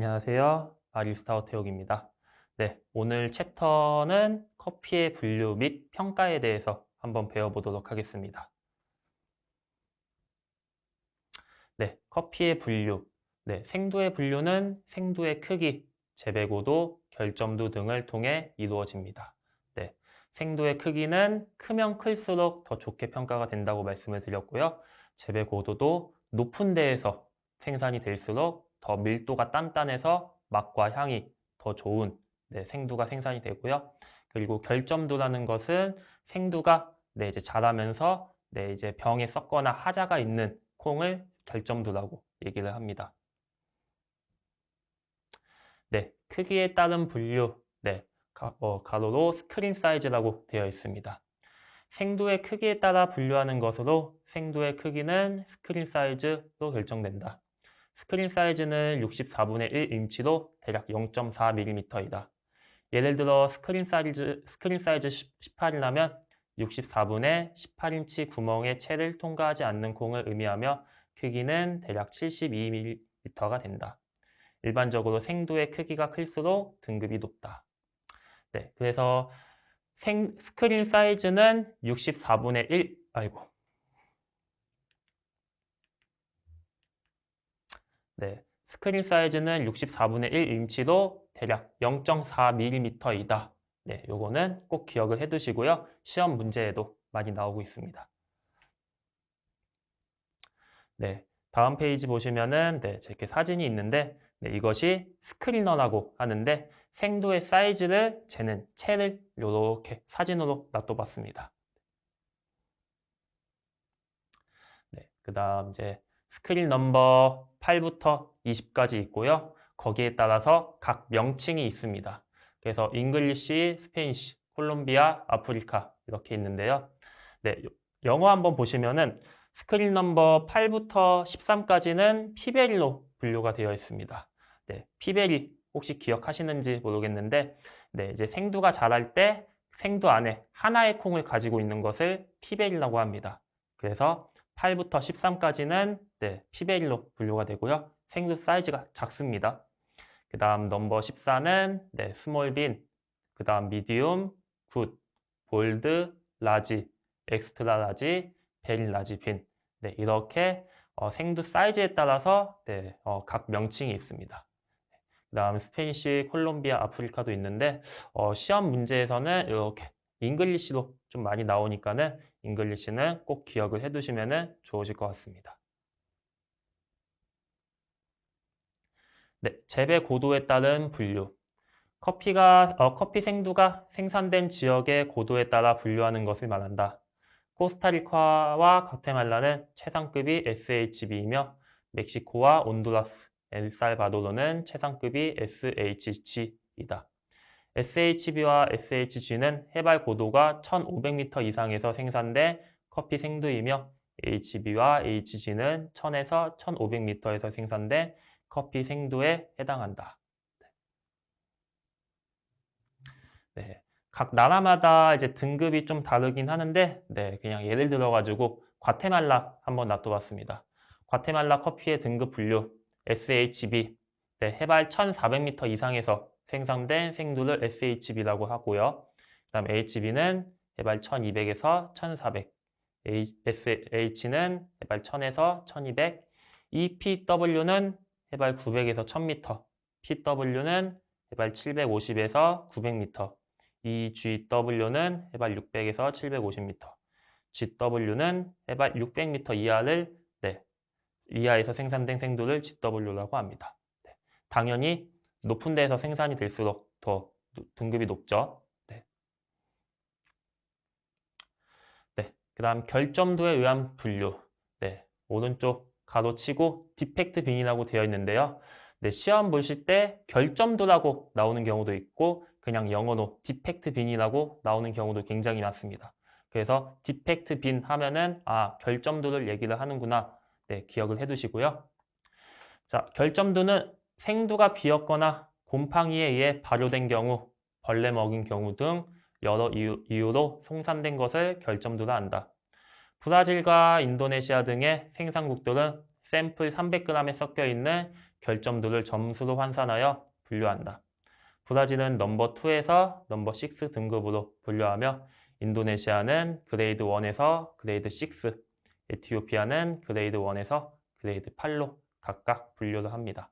안녕하세요. 바리스타 태욱입니다. 네, 오늘 챕터는 커피의 분류 및 평가에 대해서 한번 배워보도록 하겠습니다. 네, 커피의 분류. 네, 생두의 분류는 생두의 크기, 재배고도, 결점도 등을 통해 이루어집니다. 네, 생두의 크기는 크면 클수록 더 좋게 평가가 된다고 말씀을 드렸고요. 재배고도도 높은 데에서 생산이 될수록 더 밀도가 단단해서 맛과 향이 더 좋은 네, 생두가 생산이 되고요. 그리고 결점도라는 것은 생두가 네, 이제 자라면서 네, 이제 병에 썩거나 하자가 있는 콩을 결점도라고 얘기를 합니다. 네, 크기에 따른 분류, 네, 가, 어, 가로로 스크린 사이즈라고 되어 있습니다. 생두의 크기에 따라 분류하는 것으로 생두의 크기는 스크린 사이즈로 결정된다. 스크린 사이즈는 64분의 1 인치로 대략 0.4mm이다. 예를 들어 스크린 사이즈, 스크린 사이즈 18이라면 64분의 18인치 구멍의 채를 통과하지 않는 콩을 의미하며 크기는 대략 72mm가 된다. 일반적으로 생두의 크기가 클수록 등급이 높다. 네, 그래서 생, 스크린 사이즈는 64분의 1, 아이고. 네, 스크린 사이즈는 64분의 1 인치로 대략 0.4mm이다. 네, 요거는 꼭 기억을 해 두시고요. 시험 문제에도 많이 나오고 있습니다. 네, 다음 페이지 보시면은 네, 이렇게 사진이 있는데 네, 이것이 스크리너라고 하는데 생두의 사이즈를 재는 채를 이렇게 사진으로 놔둬봤습니다. 네, 그 다음 이제 스크린 넘버 8부터 20까지 있고요. 거기에 따라서 각 명칭이 있습니다. 그래서 잉글리시, 스페인시, 콜롬비아, 아프리카 이렇게 있는데요. 네, 영어 한번 보시면은 스크린 넘버 8부터 13까지는 피베리로 분류가 되어 있습니다. 네, 피베리 혹시 기억하시는지 모르겠는데 네, 이제 생두가 자랄 때 생두 안에 하나의 콩을 가지고 있는 것을 피베리라고 합니다. 그래서 8부터 13까지는 네, 피베리로 분류가 되고요. 생두 사이즈가 작습니다. 그 다음 넘버 14는 네, 스몰 빈, 그 다음 미디움, 굿, 볼드, 라지, 엑스트라 라지, 베리 라지 빈 네, 이렇게 어, 생두 사이즈에 따라서 네, 어, 각 명칭이 있습니다. 그 다음 스페인시, 콜롬비아, 아프리카도 있는데 어, 시험 문제에서는 이렇게 잉글리시로 좀 많이 나오니까는 잉글리시는 꼭 기억을 해두시면 좋으실 것 같습니다. 네, 재배 고도에 따른 분류. 커피가 어, 커피 생두가 생산된 지역의 고도에 따라 분류하는 것을 말한다. 코스타리카와 과테말라는 최상급이 SHB이며 멕시코와 온두라스, 엘살바도르는 최상급이 SHG이다. SHB와 SHG는 해발 고도가 1500m 이상에서 생산된 커피 생두이며 HB와 HG는 1000에서 1500m에서 생산된 커피 생두에 해당한다. 네. 각 나라마다 이제 등급이 좀 다르긴 하는데, 네, 그냥 예를 들어가지고 과테말라 한번 놔둬봤습니다. 과테말라 커피의 등급 분류 SHB, 네, 해발 1,400m 이상에서 생산된 생두를 SHB라고 하고요. 그 다음 HB는 해발 1200에서 1400, SH는 해발 1000에서 1200, EPW는 해발 900에서 1000m, PW는 해발 750에서 900m, EGW는 해발 600에서 750m, GW는 해발 600m 이하를 네, 이하에서 생산된 생두를 GW라고 합니다. 네, 당연히 높은 데에서 생산이 될수록 더 등급이 높죠. 네. 네. 그 다음 결점도에 의한 분류. 네. 오른쪽 가로치고 디펙트 빈이라고 되어 있는데요. 네. 시험 보실 때 결점도라고 나오는 경우도 있고 그냥 영어로 디펙트 빈이라고 나오는 경우도 굉장히 많습니다. 그래서 디펙트 빈 하면은 아 결점도를 얘기를 하는구나 네, 기억을 해두시고요. 자 결점도는 생두가 비었거나 곰팡이에 의해 발효된 경우, 벌레 먹인 경우 등 여러 이유, 이유로 송산된 것을 결점도라 한다. 브라질과 인도네시아 등의 생산국들은 샘플 300g에 섞여 있는 결점들을 점수로 환산하여 분류한다. 브라질은 넘버 2에서 넘버 6 등급으로 분류하며 인도네시아는 그레이드 1에서 그레이드 6, 에티오피아는 그레이드 1에서 그레이드 8로 각각 분류를 합니다.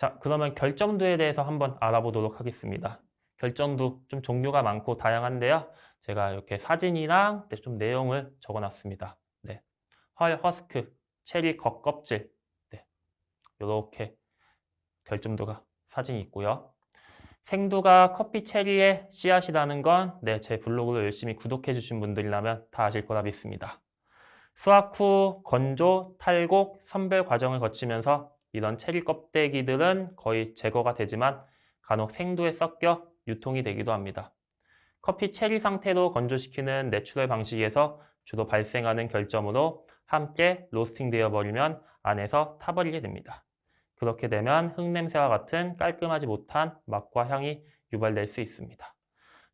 자, 그러면 결점도에 대해서 한번 알아보도록 하겠습니다. 결점도 좀 종류가 많고 다양한데요. 제가 이렇게 사진이랑 네, 좀 내용을 적어놨습니다. 네. 헐, 허스크, 체리 겉껍질, 네. 이렇게 결점도가 사진이 있고요. 생두가 커피 체리의 씨앗이라는 건 네, 제 블로그를 열심히 구독해 주신 분들이라면 다 아실 거라 믿습니다. 수확 후 건조, 탈곡, 선별 과정을 거치면서 이런 체리 껍데기들은 거의 제거가 되지만 간혹 생두에 섞여 유통이 되기도 합니다. 커피 체리 상태로 건조시키는 내추럴 방식에서 주로 발생하는 결점으로 함께 로스팅 되어 버리면 안에서 타버리게 됩니다. 그렇게 되면 흙냄새와 같은 깔끔하지 못한 맛과 향이 유발될 수 있습니다.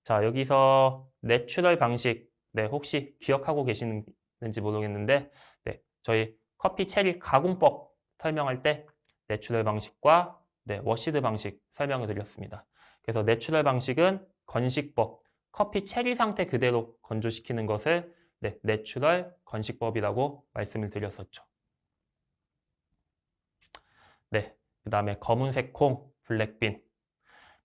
자, 여기서 내추럴 방식, 네, 혹시 기억하고 계시는지 모르겠는데, 네, 저희 커피 체리 가공법 설명할 때 내추럴 방식과 네, 워시드 방식 설명을 드렸습니다. 그래서 내추럴 방식은 건식법, 커피 체리 상태 그대로 건조시키는 것을 네, 내추럴 건식법이라고 말씀을 드렸었죠. 네, 그 다음에 검은색 콩, 블랙빈.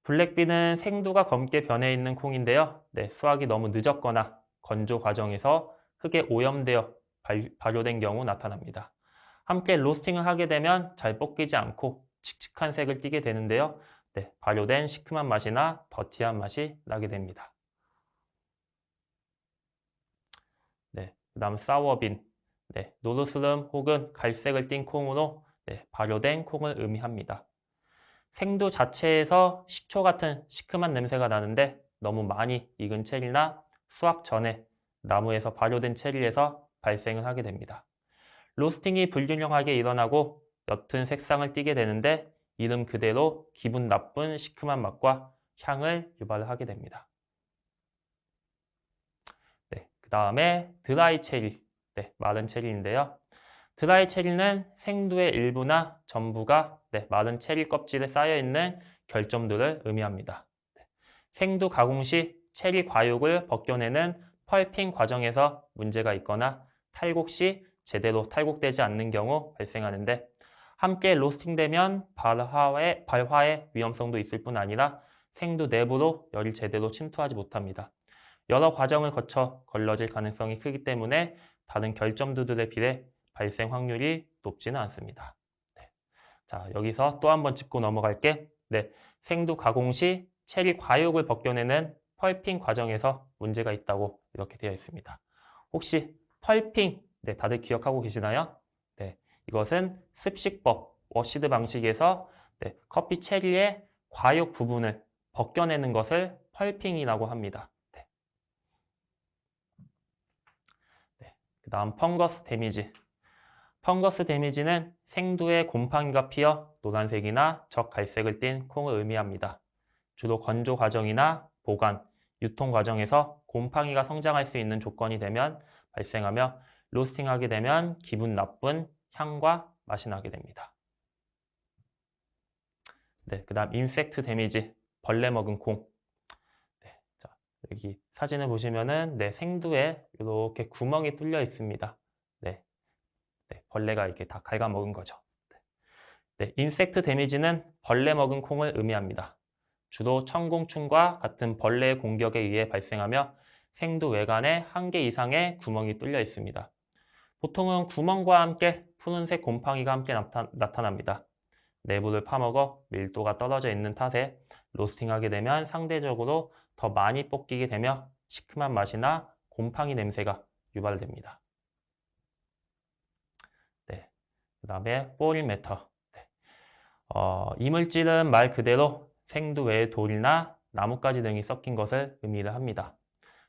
블랙빈은 생두가 검게 변해 있는 콩인데요. 네, 수확이 너무 늦었거나 건조 과정에서 흙에 오염되어 발효된 경우 나타납니다. 함께 로스팅을 하게 되면 잘 볶이지 않고 칙칙한 색을 띠게 되는데요. 네, 발효된 시큼한 맛이나 더티한 맛이 나게 됩니다. 네, 그 다음 사워빈. 네, 노르스름 혹은 갈색을 띤 콩으로 네, 발효된 콩을 의미합니다. 생두 자체에서 식초 같은 시큼한 냄새가 나는데 너무 많이 익은 체리나 수확 전에 나무에서 발효된 체리에서 발생을 하게 됩니다. 로스팅이 불균형하게 일어나고 옅은 색상을 띠게 되는데 이름 그대로 기분 나쁜 시큼한 맛과 향을 유발하게 됩니다. 네, 그 다음에 드라이 체리, 네, 마른 체리인데요. 드라이 체리는 생두의 일부나 전부가 네, 마른 체리 껍질에 쌓여있는 결점들을 의미합니다. 네, 생두 가공 시 체리 과육을 벗겨내는 펄핑 과정에서 문제가 있거나 탈곡 시 제대로 탈곡되지 않는 경우 발생하는데 함께 로스팅되면 발화의, 발화의 위험성도 있을 뿐 아니라 생두 내부로 열이 제대로 침투하지 못합니다. 여러 과정을 거쳐 걸러질 가능성이 크기 때문에 다른 결점두들에 비해 발생 확률이 높지는 않습니다. 네. 자, 여기서 또 한 번 짚고 넘어갈게. 네, 생두 가공 시 체리 과육을 벗겨내는 펄핑 과정에서 문제가 있다고 이렇게 되어 있습니다. 혹시 펄핑, 네, 다들 기억하고 계시나요? 네, 이것은 습식법, 워시드 방식에서 네, 커피 체리의 과육 부분을 벗겨내는 것을 펄핑이라고 합니다. 네. 네, 그 다음 펑거스 데미지. 펑거스 데미지는 생두에 곰팡이가 피어 노란색이나 적갈색을 띤 콩을 의미합니다. 주로 건조 과정이나 보관, 유통 과정에서 곰팡이가 성장할 수 있는 조건이 되면 발생하며 로스팅하게 되면 기분 나쁜 향과 맛이 나게 됩니다. 네, 그 다음 인섹트 데미지, 벌레 먹은 콩. 네, 자, 여기 사진을 보시면은 네, 생두에 이렇게 구멍이 뚫려 있습니다. 네, 네, 벌레가 이렇게 다 갉아먹은 거죠. 네, 인섹트 데미지는 벌레 먹은 콩을 의미합니다. 주로 청공충과 같은 벌레의 공격에 의해 발생하며 생두 외관에 한 개 이상의 구멍이 뚫려 있습니다. 보통은 구멍과 함께 푸른색 곰팡이가 함께 나타, 나타 납니다. 내부를 파먹어 밀도가 떨어져 있는 탓에 로스팅하게 되면 상대적으로 더 많이 볶이게 되며 시큼한 맛이나 곰팡이 냄새가 유발됩니다. 그 다음에 포린 매터. 네. 어, 이물질은 말 그대로 생두 외의 돌이나 나뭇가지 등이 섞인 것을 의미를 합니다.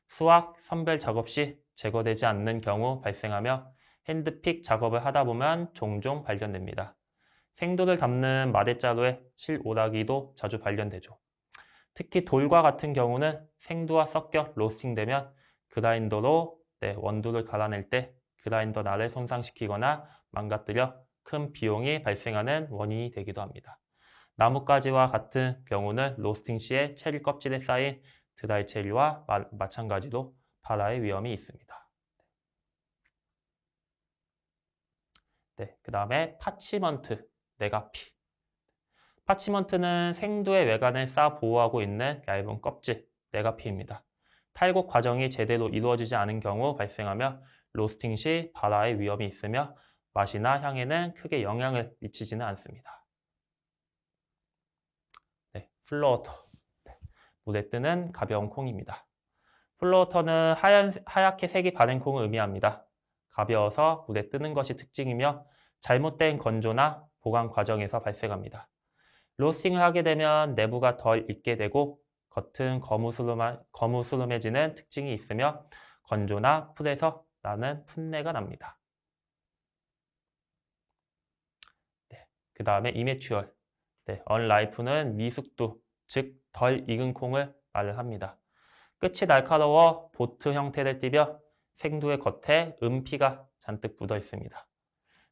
수확, 선별 작업 시 제거되지 않는 경우 발생하며 핸드픽 작업을 하다 보면 종종 발견됩니다. 생두를 담는 마대자루에 실오라기도 자주 발견되죠. 특히 돌과 같은 경우는 생두와 섞여 로스팅되면 그라인더로 네, 원두를 갈아낼 때 그라인더 날을 손상시키거나 망가뜨려 큰 비용이 발생하는 원인이 되기도 합니다. 나뭇가지와 같은 경우는 로스팅 시에 체리 껍질에 쌓인 드라이 체리와 마, 마찬가지로 발화의 위험이 있습니다. 네, 그 다음에 파치먼트, 네가피. 파치먼트는 생두의 외관을 쌓아 보호하고 있는 얇은 껍질, 네가피입니다. 탈곡 과정이 제대로 이루어지지 않은 경우 발생하며 로스팅 시 발화의 위험이 있으며 맛이나 향에는 크게 영향을 미치지는 않습니다. 네, 플로어터. 네, 물에 뜨는 가벼운 콩입니다. 플로어터는 하얀, 하얗게 색이 바른 콩을 의미합니다. 가벼워서 물에 뜨는 것이 특징이며 잘못된 건조나 보관 과정에서 발생합니다. 로스팅을 하게 되면 내부가 덜 익게 되고 겉은 거무스름하, 거무스름 해지는 특징이 있으며 건조나 풀에서 나는 풋내가 납니다. 네, 그 다음에 이메추얼. 네, 언라이프는 미숙두, 즉 덜 익은 콩을 말을 합니다. 끝이 날카로워 보트 형태를 띠며 생두의 겉에 은피가 잔뜩 묻어 있습니다.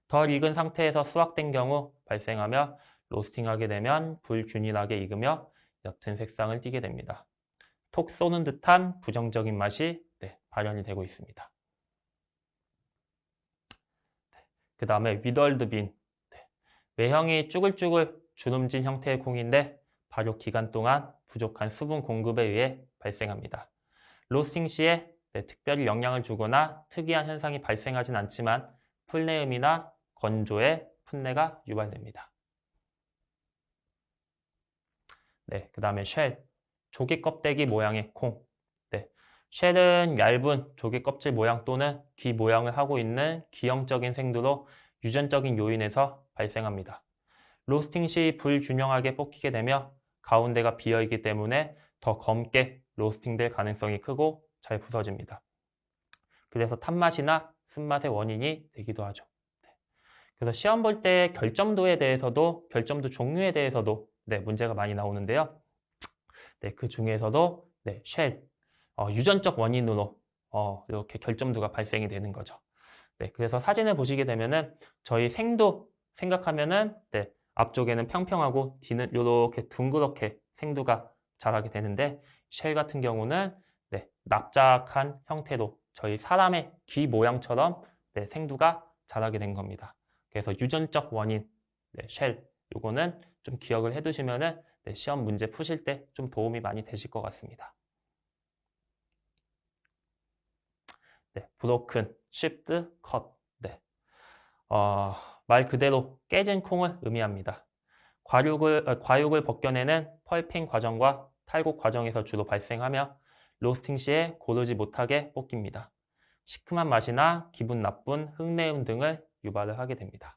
덜 익은 상태에서 수확된 경우 발생하며 로스팅하게 되면 불균일하게 익으며 옅은 색상을 띠게 됩니다. 톡 쏘는 듯한 부정적인 맛이 네, 발현이 되고 있습니다. 네, 그 다음에 위덜드 빈. 네, 외형이 쭈글쭈글 주름진 형태의 콩인데 발효 기간 동안 부족한 수분 공급에 의해 발생합니다. 로스팅 시에 네, 특별히 영향을 주거나 특이한 현상이 발생하진 않지만 풀내음이나 건조에 풋내가 유발됩니다. 네, 그 다음에 쉘, 조개 껍데기 모양의 콩. 네, 쉘은 얇은 조개 껍질 모양 또는 귀 모양을 하고 있는 기형적인 생두로 유전적인 요인에서 발생합니다. 로스팅 시 불균형하게 뽑히게 되며 가운데가 비어있기 때문에 더 검게 로스팅될 가능성이 크고 잘 부서집니다. 그래서 탄맛이나 쓴맛의 원인이 되기도 하죠. 네. 그래서 시험 볼 때 결점도에 대해서도 결점도 종류에 대해서도 네, 문제가 많이 나오는데요. 네, 그 중에서도 네, 쉘 어, 유전적 원인으로 어, 이렇게 결점도가 발생이 되는 거죠. 네, 그래서 사진을 보시게 되면은 저희 생도 생각하면은 네, 앞쪽에는 평평하고 뒤는 이렇게 둥그렇게 생두가 자라게 되는데 쉘 같은 경우는 네, 납작한 형태로 저희 사람의 귀 모양처럼 네, 생두가 자라게 된 겁니다. 그래서 유전적 원인 네, 쉘 요거는 좀 기억을 해두시면은 네, 시험 문제 푸실 때 좀 도움이 많이 되실 것 같습니다. 네, 브로큰, 쉬프트, 컷. 네. 어, 말 그대로 깨진 콩을 의미합니다. 과육을, 어, 과육을 벗겨내는 펄핑 과정과 탈곡 과정에서 주로 발생하며 로스팅 시에 고르지 못하게 뽑깁니다. 시큼한 맛이나 기분 나쁜 흙내음 등을 유발을 하게 됩니다.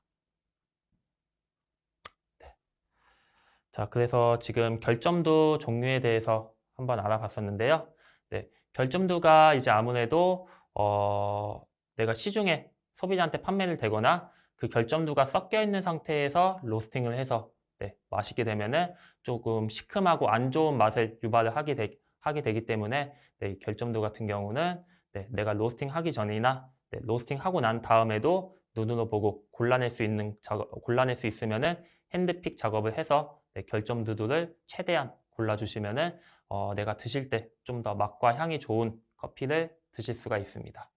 자, 그래서 지금 결점도 종류에 대해서 한번 알아봤었는데요. 네, 결점도가 이제 아무래도 어, 내가 시중에 소비자한테 판매를 되거나 그 결점도가 섞여 있는 상태에서 로스팅을 해서 네, 마시게 되면은 조금 시큼하고 안 좋은 맛을 유발을 하게, 되, 하게 되기 때문에 네, 결점도 같은 경우는 네, 내가 로스팅 하기 전이나 네, 로스팅 하고 난 다음에도 눈으로 보고 골라낼 수 있는 작업, 골라낼 수 있으면은 핸드픽 작업을 해서 네, 결점두들을 최대한 골라주시면은 어, 내가 드실 때 좀 더 맛과 향이 좋은 커피를 드실 수가 있습니다.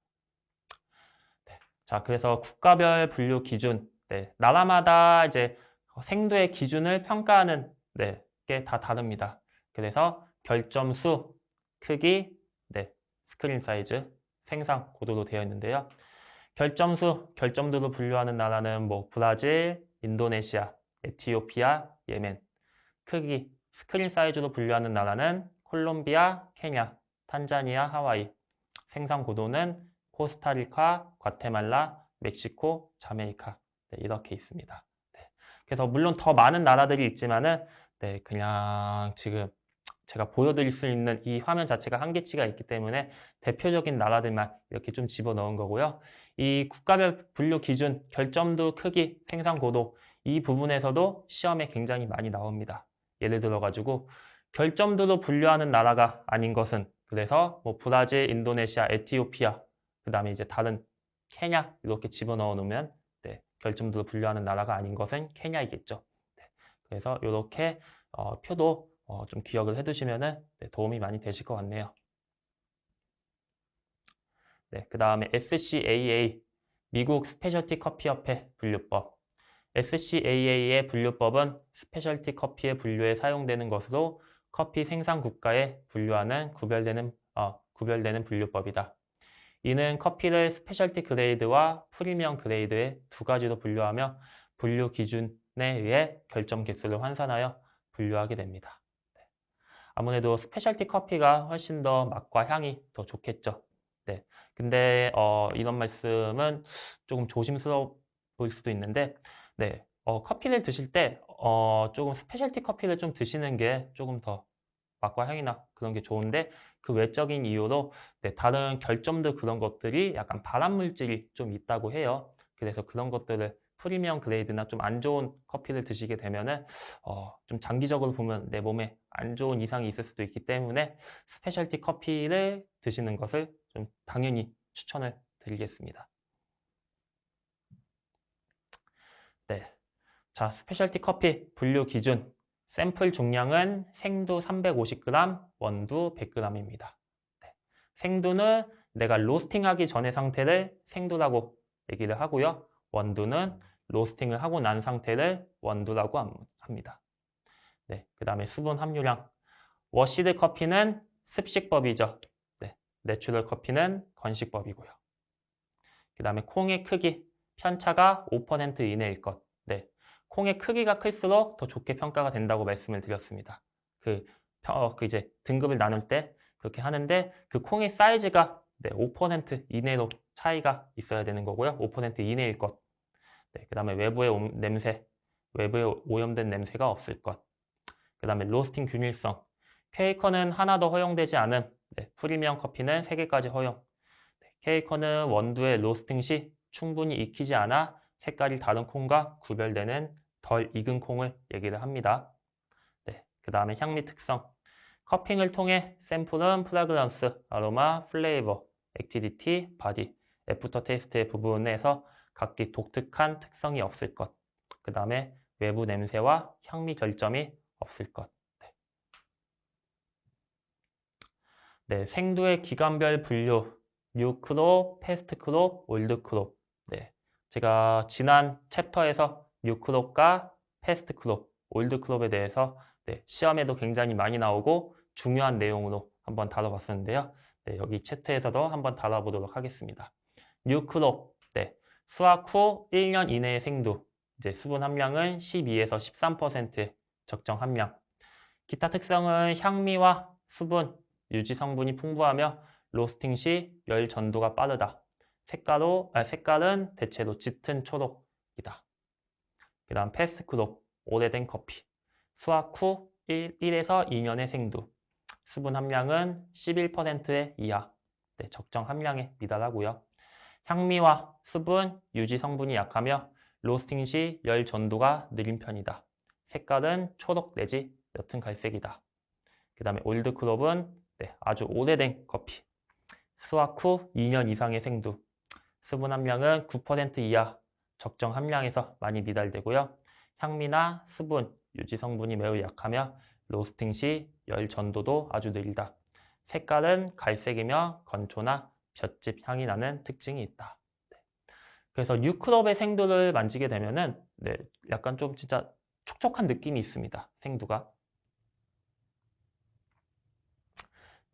네, 자, 그래서 국가별 분류 기준, 네, 나라마다 이제 생두의 기준을 평가하는 네, 게 다 다릅니다. 그래서 결점수, 크기, 네, 스크린 사이즈, 생산 고도로 되어 있는데요. 결점수, 결점도로 분류하는 나라는 뭐 브라질, 인도네시아, 에티오피아, 예멘, 크기, 스크린 사이즈로 분류하는 나라는 콜롬비아, 케냐, 탄자니아, 하와이. 생산 고도는 코스타리카, 과테말라, 멕시코, 자메이카 네, 이렇게 있습니다. 네. 그래서 물론 더 많은 나라들이 있지만은 네, 그냥 지금 제가 보여드릴 수 있는 이 화면 자체가 한계치가 있기 때문에 대표적인 나라들만 이렇게 좀 집어넣은 거고요. 이 국가별 분류 기준, 결점도 크기, 생산 고도 이 부분에서도 시험에 굉장히 많이 나옵니다. 예를 들어 가지고 결점도로 분류하는 나라가 아닌 것은 그래서 뭐 브라질, 인도네시아, 에티오피아 그 다음에 이제 다른 케냐 이렇게 집어넣어 놓으면 네, 결점도로 분류하는 나라가 아닌 것은 케냐이겠죠. 네, 그래서 이렇게 어, 표도 어, 좀 기억을 해두시면 도움이 많이 되실 것 같네요. 네, 그 다음에 SCAA 미국 스페셜티 커피협회 분류법 SCAA의 분류법은 스페셜티 커피의 분류에 사용되는 것으로 커피 생산 국가에 분류하는 구별되는, 어, 구별되는 분류법이다. 이는 커피를 스페셜티 그레이드와 프리미엄 그레이드의 두 가지로 분류하며 분류 기준에 의해 결정 개수를 환산하여 분류하게 됩니다. 네. 아무래도 스페셜티 커피가 훨씬 더 맛과 향이 더 좋겠죠. 네. 근데 어, 이런 말씀은 조금 조심스러워 보일 수도 있는데, 네. 어, 커피를 드실 때 어, 조금 스페셜티 커피를 좀 드시는 게 조금 더 맛과 향이나 그런 게 좋은데 그 외적인 이유로 네, 다른 결점들 그런 것들이 약간 발암 물질이 좀 있다고 해요. 그래서 그런 것들을 프리미엄 그레이드나 좀 안 좋은 커피를 드시게 되면은 어, 좀 장기적으로 보면 내 몸에 안 좋은 이상이 있을 수도 있기 때문에 스페셜티 커피를 드시는 것을 좀 당연히 추천을 드리겠습니다. 네. 자, 스페셜티 커피 분류 기준. 샘플 중량은 생두 350g, 원두 100g입니다. 네. 생두는 내가 로스팅하기 전의 상태를 생두라고 얘기를 하고요. 원두는 로스팅을 하고 난 상태를 원두라고 합니다. 네, 그 다음에 수분 함유량. 워시드 커피는 습식법이죠. 네, 내추럴 커피는 건식법이고요. 그 다음에 콩의 크기, 편차가 5% 이내일 것. 네, 콩의 크기가 클수록 더 좋게 평가가 된다고 말씀을 드렸습니다. 그, 어, 그 이제 등급을 나눌 때 그렇게 하는데 그 콩의 사이즈가 네, 5% 이내로 차이가 있어야 되는 거고요. 5% 이내일 것. 네, 그 다음에 외부의 오, 냄새, 외부에 오염된 냄새가 없을 것. 그 다음에 로스팅 균일성. 케이커는 하나 더 허용되지 않은 네, 프리미엄 커피는 3개까지 허용. 네, 케이커는 원두의 로스팅 시 충분히 익히지 않아 색깔이 다른 콩과 구별되는 덜 익은 콩을 얘기를 합니다. 네, 그 다음에 향미 특성. 커핑을 통해 샘플은 프라그런스, 아로마, 플레이버, 액티비티, 바디, 애프터 테이스트의 부분에서 각기 독특한 특성이 없을 것. 그 다음에 외부 냄새와 향미 결점이 없을 것. 네. 네, 생두의 기간별 분류. 뉴 크롭, 패스트 크롭, 올드 크롭. 네, 제가 지난 챕터에서 뉴 크롭과 패스트 크롭, 올드 크롭에 대해서 네, 시험에도 굉장히 많이 나오고 중요한 내용으로 한번 다뤄봤었는데요. 네, 여기 챕터에서도 한번 다뤄보도록 하겠습니다. 뉴 크롭, 네, 수확 후 1년 이내의 생두, 이제 수분 함량은 12에서 13% 적정 함량. 기타 특성은 향미와 수분, 유지 성분이 풍부하며 로스팅 시 열 전도가 빠르다. 색깔로, 아, 색깔은 대체로 짙은 초록이다. 그 다음 패스트 크롭, 오래된 커피. 수확 후 1, 1에서 2년의 생두. 수분 함량은 11%의 이하. 네, 적정 함량에 미달하고요. 향미와 수분, 유지 성분이 약하며 로스팅 시 열 전도가 느린 편이다. 색깔은 초록 내지 옅은 갈색이다. 그 다음에 올드 크롭은 네, 아주 오래된 커피. 수확 후 2년 이상의 생두. 수분 함량은 9% 이하 적정 함량에서 많이 미달되고요. 향미나 수분, 유지 성분이 매우 약하며 로스팅 시 열 전도도 아주 느리다. 색깔은 갈색이며 건초나 볏짚 향이 나는 특징이 있다. 네. 그래서 뉴크롭의 생두를 만지게 되면은 네, 약간 좀 진짜 촉촉한 느낌이 있습니다. 생두가.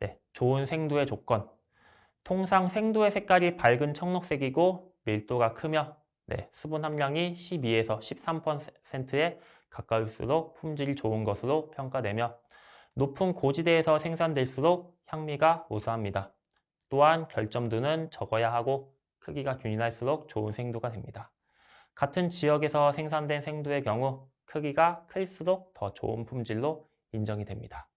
네, 좋은 생두의 조건. 통상 생두의 색깔이 밝은 청록색이고 밀도가 크며 네, 수분 함량이 12에서 13%에 가까울수록 품질이 좋은 것으로 평가되며 높은 고지대에서 생산될수록 향미가 우수합니다. 또한 결점도는 적어야 하고 크기가 균일할수록 좋은 생두가 됩니다. 같은 지역에서 생산된 생두의 경우 크기가 클수록 더 좋은 품질로 인정이 됩니다.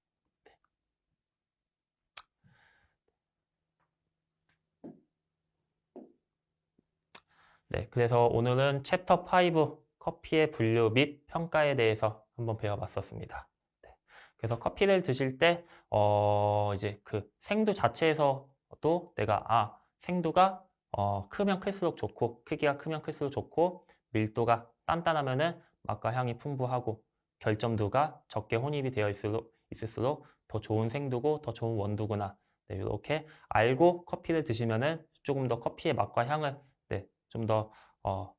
네, 그래서 오늘은 챕터 5 커피의 분류 및 평가에 대해서 한번 배워봤었습니다. 네, 그래서 커피를 드실 때, 어, 이제 그 생두 자체에서 도 내가, 아, 생두가 어, 크면 클수록 좋고, 크기가 크면 클수록 좋고, 밀도가 단단하면은 맛과 향이 풍부하고 결점도가 적게 혼입이 되어 있을수록, 있을수록 더 좋은 생두고 더 좋은 원두구나. 네, 이렇게 알고 커피를 드시면은 조금 더 커피의 맛과 향을 네, 좀더 어,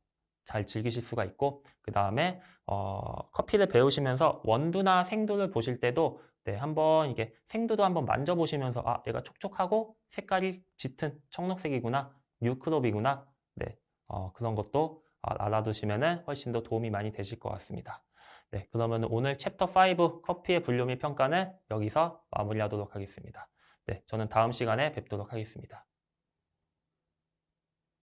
잘 즐기실 수가 있고 그 다음에 어, 커피를 배우시면서 원두나 생두를 보실 때도 네, 한번 이게 생두도 한번 만져보시면서 아, 얘가 촉촉하고 색깔이 짙은 청록색이구나, 뉴크롭이구나, 네, 어, 그런 것도 어, 알아두시면은 훨씬 더 도움이 많이 되실 것 같습니다. 네, 그러면 오늘 챕터 5 커피의 분류 및 평가는 여기서 마무리하도록 하겠습니다. 네, 저는 다음 시간에 뵙도록 하겠습니다.